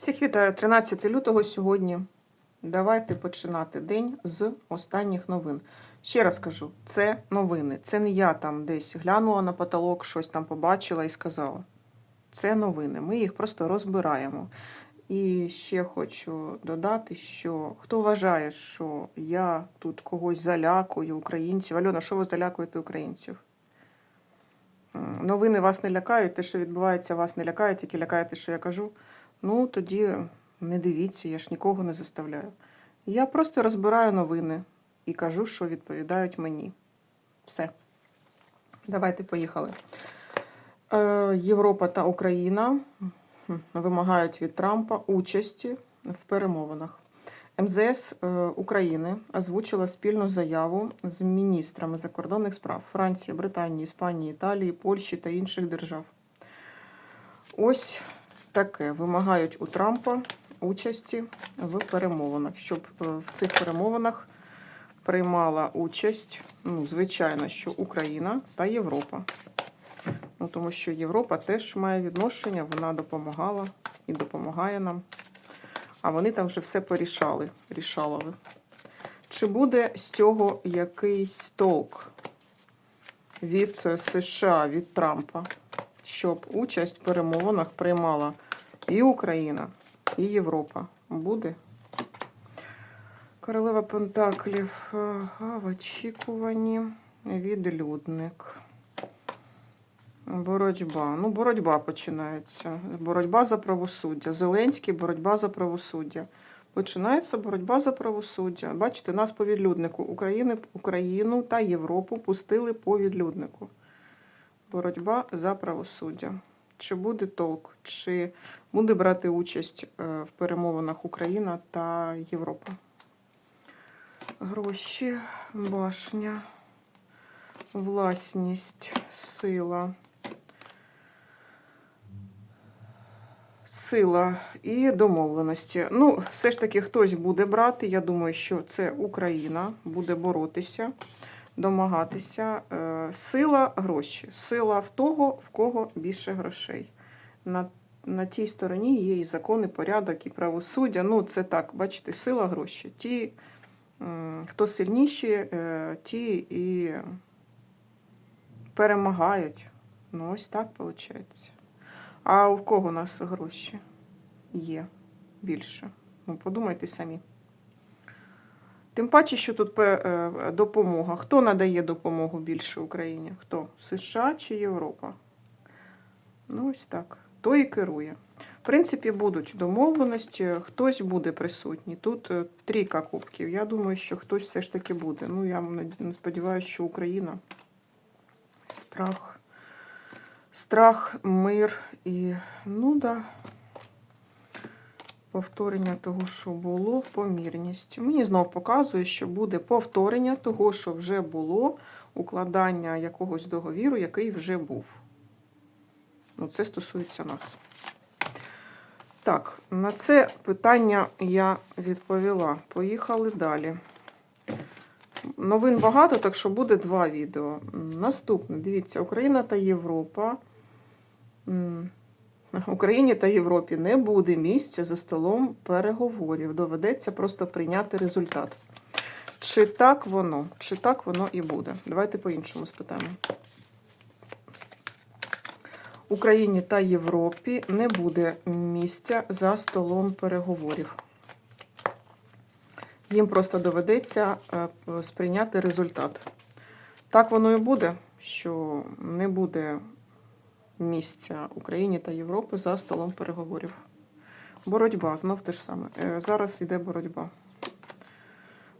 Всіх вітаю 13 лютого сьогодні. Давайте починати день з останніх новин. Ще раз кажу, це новини. Це не я там десь глянула на потолок, щось там побачила і сказала. Це новини. Ми їх просто розбираємо. І ще хочу додати, що хто вважає, що я тут когось залякую українців. Альона, що ви залякуєте українців? Новини вас не лякають, те, що відбувається, вас не лякає, тільки лякає те, що я кажу. Ну, тоді не дивіться, я ж нікого не заставляю. Я просто розбираю новини і кажу, що відповідають мені. Все. Давайте поїхали. Е, Європа та Україна вимагають від Трампа участі в перемовинах. МЗС е, України озвучила спільну заяву з міністрами закордонних справ Франції, Британії, Іспанії, Італії, Польщі та інших держав. Ось таке вимагають у Трампа участі в перемовинах, щоб е, в цих перемовинах приймала участь, ну, звичайно, що Україна та Європа. Ну, тому що Європа теж має відношення, вона допомагала і допомагає нам. А вони там вже все порішали. Рішалови. Чи буде з цього якийсь толк від е, США, від Трампа, щоб участь в перемовинах приймала і Україна, і Європа? Буде? Королева Пентаклів в очікуванні. Відлюдник. Боротьба. Ну, боротьба починається. Боротьба за правосуддя. Зеленський, боротьба за правосуддя. Починається боротьба за правосуддя. Бачите, нас по відлюднику України, Україну та Європу пустили по відлюднику. Боротьба за правосуддя. Чи буде толк? Чи буде брати участь е, в перемовинах Україна та Європа? Гроші, башня, власність, сила. Сила і домовленості. Ну, все ж таки, хтось буде брати. Я думаю, що це Україна буде боротися, домагатися. Е, Сила гроші. Сила в того, в кого більше грошей. На, на тій стороні є і закони, порядок, і правосуддя. Ну, це так, бачите, сила гроші. Ті, хто сильніші, е, ті і перемагають. Ну, ось так виходить. А у кого у нас гроші є більше? Ну, подумайте самі. Тим паче, що тут е, допомога. Хто надає допомогу більше Україні? Хто? США чи Європа? Ну, ось так. То і керує. В принципі, будуть домовленості, хтось буде присутній. Тут е, трійка кубків. Я думаю, що хтось все ж таки буде. Ну, я сподіваюся, що Україна. Страх. Страх, мир і, ну да, повторення того, що було, помірність. Мені знов показує, що буде повторення того, що вже було, укладання якогось договіру, який вже був. Ну, це стосується нас. Так, на це питання я відповіла. Поїхали далі. Новин багато, так що буде два відео. Наступне, дивіться, Україна та Європа. Україні та Європі не буде місця за столом переговорів. Доведеться просто прийняти результат. Чи так воно? Чи так воно і буде? Давайте по-іншому спитаємо. Україні та Європі не буде місця за столом переговорів. Їм просто доведеться е, сприйняти результат. Так воно і буде, що не буде місця Україні та Європи за столом переговорів. Боротьба, знов те ж саме. Е, Зараз йде боротьба.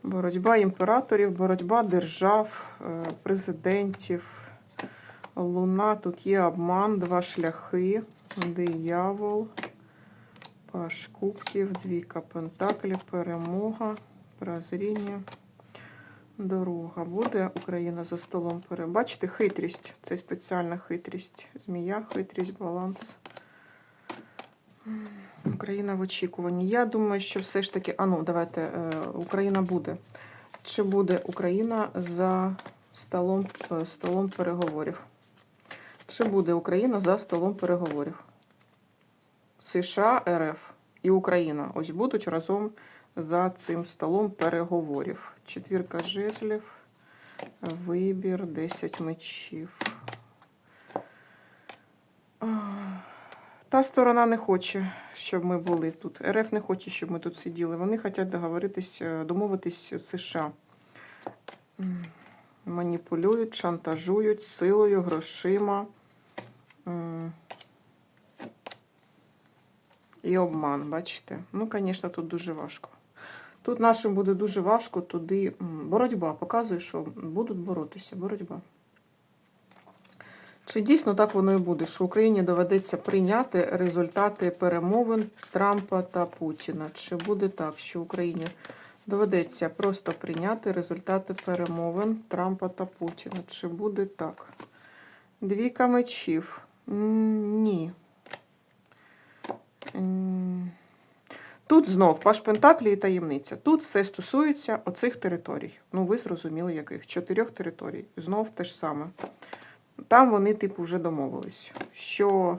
Боротьба імператорів, боротьба держав, е, президентів. Луна, тут є обман, два шляхи, диявол, паш кубків, двійка пентаклів, перемога, прозріння, дорога. Буде Україна за столом пере. Бачите, хитрість. Це спеціальна хитрість. Змія, хитрість, баланс. Україна в очікуванні. Я думаю, що все ж таки. А ну, давайте, е, Україна буде. Чи буде Україна за столом, е, столом переговорів? Чи буде Україна за столом переговорів? США, РФ. І Україна ось будуть разом за цим столом переговорів. Четвірка жезлів, вибір, 10 мечів. Та сторона не хоче, щоб ми були тут. РФ не хоче, щоб ми тут сиділи. Вони хочуть договоритись, е, домовитись з США. Маніпулюють, шантажують силою, грошима. І обман, бачите? Ну, звісно, тут дуже важко. Тут нашим буде дуже важко туди. Боротьба показує, що будуть боротися. Боротьба. Чи дійсно так воно і буде, що Україні доведеться прийняти результати перемовин Трампа та Путіна? Чи буде так, що Україні доведеться просто прийняти результати перемовин Трампа та Путіна? Чи буде так? Двійка мечів. Ні. Тут знов Паш Пентаклі і таємниця. Тут все стосується оцих територій. Ну, ви зрозуміли, яких? Чотирьох територій. Знов те ж саме. Там вони, типу, вже домовились, що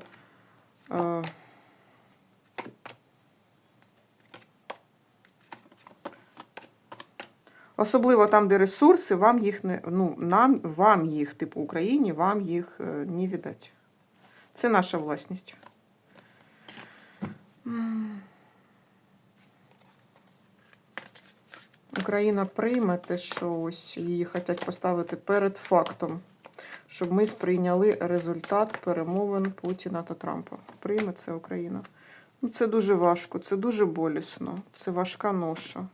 е, особливо там, де ресурси, вам їх не ну, нам, вам їх, типу Україні, вам їх е, не віддать. Це наша власність. М. Україна прийме те, що ось її хочуть поставити перед фактом щоб ми сприйняли результат перемовин Путіна та Трампа. Прийме це Україна. Ну, це дуже важко, це дуже болісно, це важка ноша.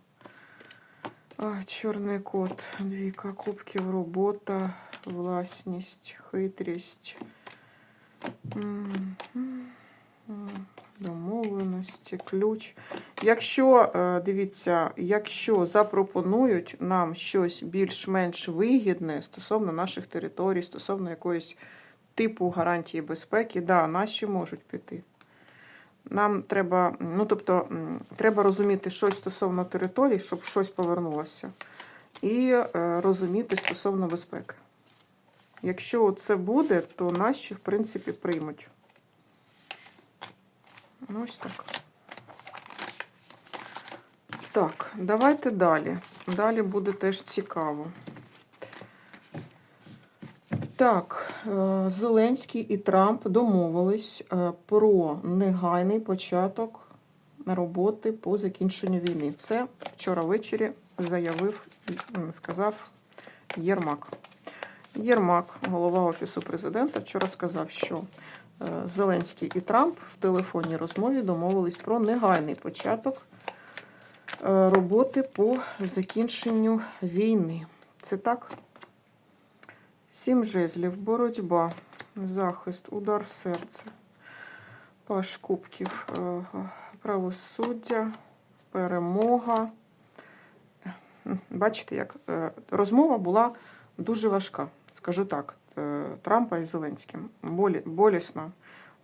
А, чорний кот, двійка кубків, робота, власність, хитрість. М, м, м, Домовленості, ключ. Якщо, е, дивіться, якщо запропонують нам щось більш-менш вигідне стосовно наших територій, стосовно якоїсь типу гарантії безпеки, да, наші можуть піти. Нам треба, ну тобто, треба розуміти щось стосовно територій, щоб щось повернулося. І е, розуміти стосовно безпеки. Якщо це буде, то наші, в принципі, приймуть. Ну, ось так. Так, давайте далі. Далі буде теж цікаво. Так, е, Зеленський і Трамп домовились е, про негайний початок роботи по закінченню війни. Це вчора ввечері заявив, сказав Єрмак. Єрмак, голова Офісу президента, вчора сказав, що Зеленський і Трамп в телефонній розмові домовились про негайний початок е, роботи по закінченню війни. Це так? Сім жезлів, боротьба, захист, удар в серце, паш кубків, е, правосуддя, перемога. Бачите, як е, розмова була дуже важка, скажу так, е, Трампа із Зеленським. Болі, болісно.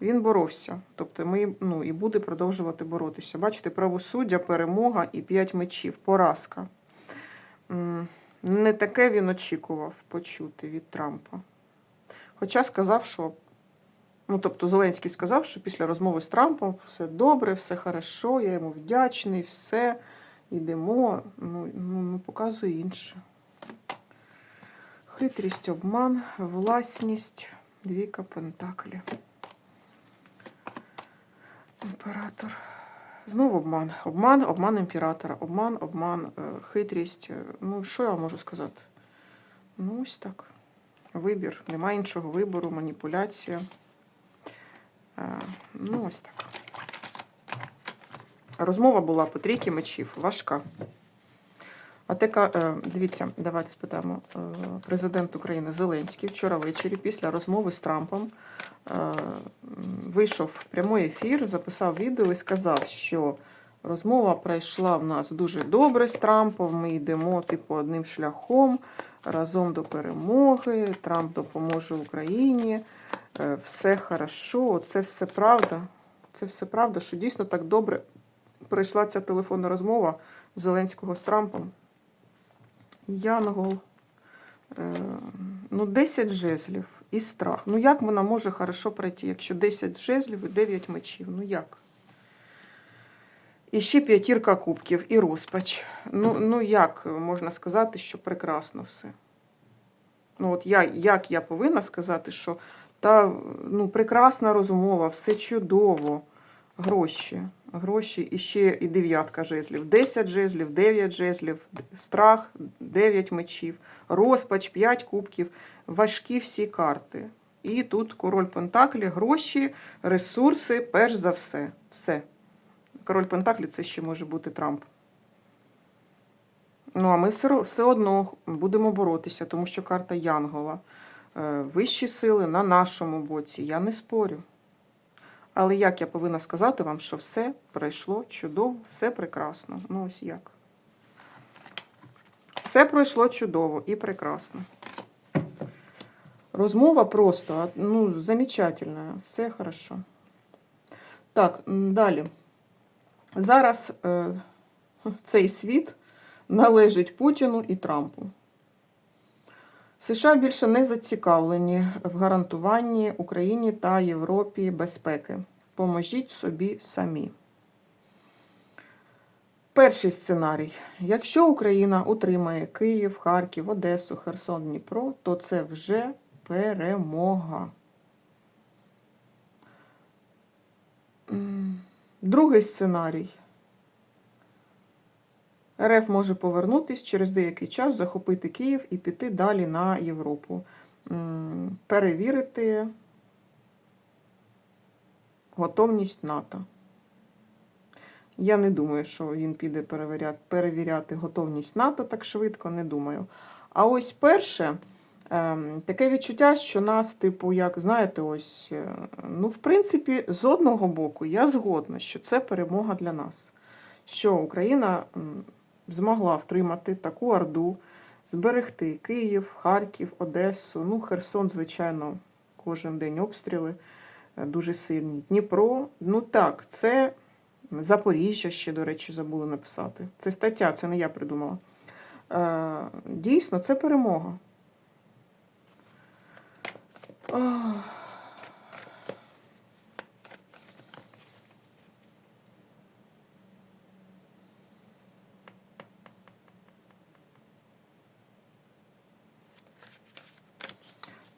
Він боровся. Тобто ми ну, і буде продовжувати боротися. Бачите, правосуддя, перемога і п'ять мечів, поразка. Не таке він очікував почути від Трампа. Хоча сказав, що. Ну, тобто Зеленський сказав, що після розмови з Трампом все добре, все хорошо, я йому вдячний, все, йдемо. Ну, ну, ну показує інше. Хитрість, обман, власність, двійка пентаклі. Імператор. Знову обман. Обман, обман імператора. Обман, обман, е, хитрість. Е, Ну, що я вам можу сказати? Ну, ось так. Вибір. Немає іншого вибору, маніпуляція. Е, Ну, ось так. Розмова була по трійки мечів. Важка. А е, дивіться, давайте спитаємо. Е, Президент України Зеленський вчора ввечері після розмови з Трампом е, вийшов в прямий ефір, записав відео і сказав, що розмова пройшла в нас дуже добре з Трампом. Ми йдемо типу одним шляхом разом до перемоги. Трамп допоможе Україні. е, Все хорошо. Це все правда. Це все правда, що дійсно так добре пройшла ця телефонна розмова Зеленського з Трампом. Янгол. Е, ну, 10 жезлів і страх. Ну, як вона може хорошо пройти, якщо 10 жезлів і 9 мечів? Ну як? І ще п'ятірка кубків і розпач. Ну, ну як можна сказати, що прекрасно все. Ну, от я, як я повинна сказати, що та ну, прекрасна розмова, все чудово. Гроші. Гроші і ще і дев'ятка жезлів. 10 жезлів, 9 жезлів, страх, 9 мечів, розпач, 5 кубків, важкі всі карти. І тут король Пентаклі, гроші, ресурси, перш за все. Все. Король Пентаклі це ще може бути Трамп. Ну, а ми все, все одно будемо боротися, тому що карта Янгола. Е, Вищі сили на нашому боці. Я не спорю. Але як я повинна сказати вам, що все пройшло чудово, все прекрасно. Ну, ось як. Все пройшло чудово і прекрасно. Розмова просто, ну, замечательна, все хорошо. Так, далі. Зараз е, цей світ належить Путіну і Трампу. США більше не зацікавлені в гарантуванні Україні та Європі безпеки. Поможіть собі самі. Перший сценарій. Якщо Україна утримає Київ, Харків, Одесу, Херсон, Дніпро, то це вже перемога. Другий сценарій. РФ може повернутись через деякий час, захопити Київ і піти далі на Європу. Перевірити готовність НАТО. Я не думаю, що він піде перевіряти, перевіряти готовність НАТО так швидко, не думаю. А ось перше, ем, таке відчуття, що нас, типу, як знаєте, ось, е, ну, в принципі, з одного боку, я згодна, що це перемога для нас. Що Україна змогла втримати таку орду, зберегти Київ, Харків, Одесу, ну, Херсон, звичайно, кожен день обстріли е, дуже сильні. Дніпро, ну так, це Запоріжжя ще, до речі, забули написати. Це стаття, це не я придумала. Е, Дійсно, це перемога. Ах.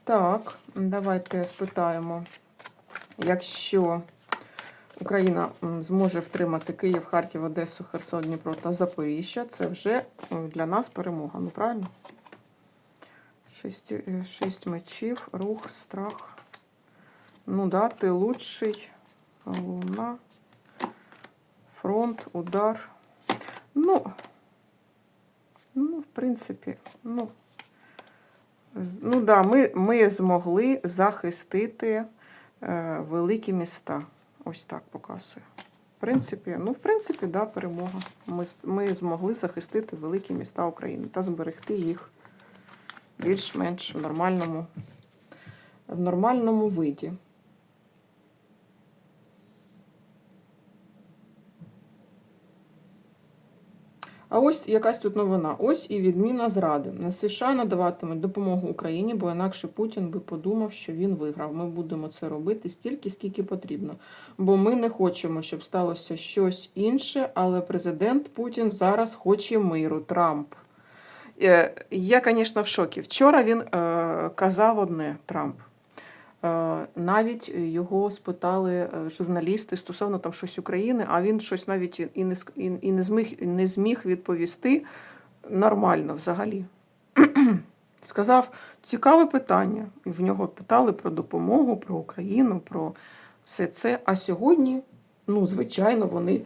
Так, давайте спитаємо, якщо Україна зможе втримати Київ, Харків, Одесу, Херсон, Дніпро та Запоріжжя, це вже для нас перемога. Ну правильно? Шість, е, шість мечів, рух, страх. Ну да, ти лучший. Луна. Фронт, удар. Ну, ну, в принципі, ну. Ну да, ми, ми змогли захистити е, великі міста. Ось так показує. В принципі, ну, в принципі, да, перемога. Ми, ми змогли захистити великі міста України та зберегти їх більш-менш в нормальному, в нормальному виді. А ось якась тут новина. Ось і відміна зради. США надаватимуть допомогу Україні, бо інакше Путін би подумав, що він виграв. Ми будемо це робити стільки, скільки потрібно. Бо ми не хочемо, щоб сталося щось інше, але президент Путін зараз хоче миру. Трамп. Е, Я, звісно, в шокі. Вчора він е, казав одне Трамп. Е, Навіть його спитали е, журналісти стосовно там щось України, а він щось навіть і- не, і, не, зміг, не зміг відповісти нормально взагалі. Сказав, цікаве питання. І в нього питали про допомогу, про Україну, про все це. А сьогодні, ну, звичайно, вони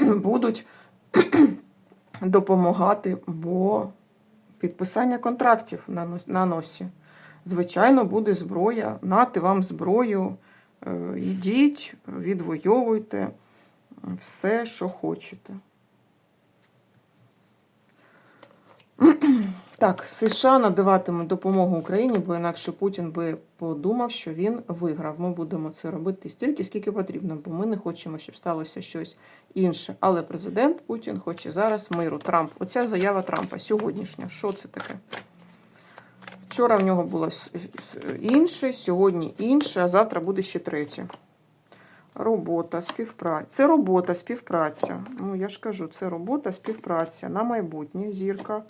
будуть допомагати, бо підписання контрактів на носі. Звичайно, буде зброя, нати вам зброю, е, йдіть, відвоюйте все, що хочете. Так, США надаватимуть допомогу Україні, бо інакше Путін би подумав, що він виграв. Ми будемо це робити стільки, скільки потрібно, бо ми не хочемо, щоб сталося щось інше. Але президент Путін хоче зараз миру. Трамп. Оця заява Трампа сьогоднішня. Що це таке? Вчора в нього було інше, сьогодні інше, а завтра буде ще третє. Робота, співпраця. Це робота, співпраця. Ну, я ж кажу, це робота, співпраця на майбутнє. Зірка,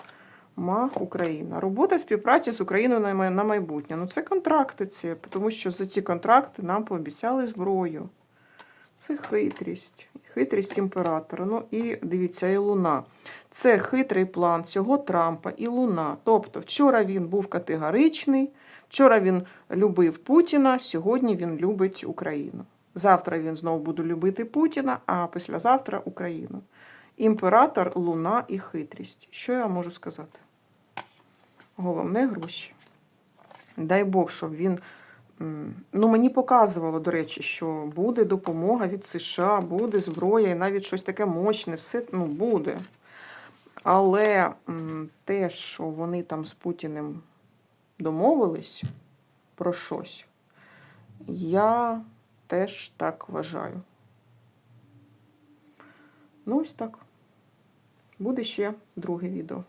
маг, Україна. Робота, співпраця з Україною на майбутнє. Ну, це контракти ці, тому що за ці контракти нам пообіцяли зброю. Це хитрість. Хитрість імператора. Ну і дивіться, і Луна. Це хитрий план цього Трампа і Луна. Тобто, вчора він був категоричний, вчора він любив Путіна, сьогодні він любить Україну. Завтра він знову буде любити Путіна, а післязавтра Україну. Імператор, Луна і хитрість. Що я можу сказати? Головне гроші. Дай Бог, щоб він. Ну, мені показувало, до речі, що буде допомога від США, буде зброя, і навіть щось таке мощне, все ну, буде. Але те, що вони там з Путіним домовились про щось, я теж так вважаю. Ну, ось так. Буде ще друге відео.